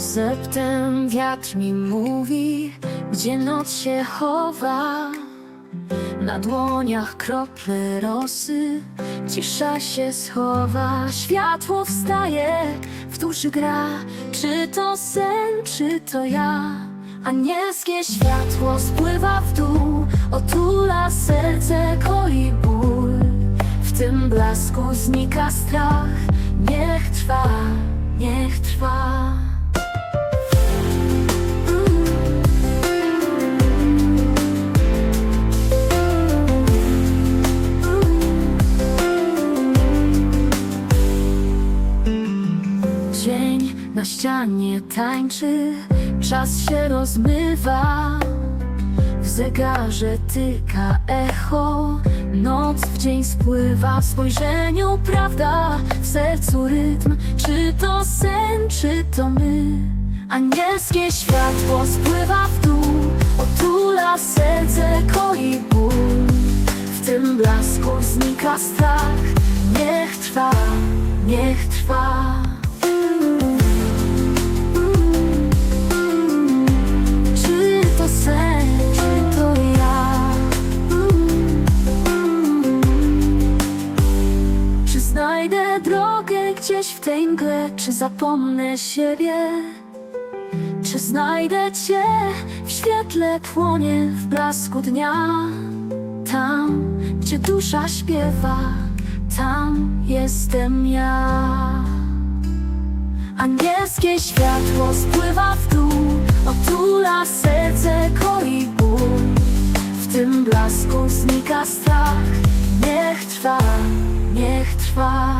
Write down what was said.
Szeptem wiatr mi mówi, gdzie noc się chowa. Na dłoniach krople rosy, cisza się schowa. Światło wstaje, w duszy gra. Czy to sen, czy to ja? Anielskie światło spływa w dół, otula serce, koi ból. W tym blasku znika strach. Niech trwa, na ścianie tańczy, czas się rozmywa. W zegarze tyka echo, noc w dzień spływa. W spojrzeniu prawda, w sercu rytm. Czy to sen, czy to my? Anielskie światło spływa w dół, otula serce, koi ból. W tym blasku znika strach. Niech trwa, niech trwa. Znajdę drogę gdzieś w tej mgle, czy zapomnę siebie? Czy znajdę Cię w świetle płonie w blasku dnia? Tam, gdzie dusza śpiewa, tam jestem ja. Anielskie światło spływa w dół, otula serce, koi ból. W tym blasku znika strach, niech trwa, far.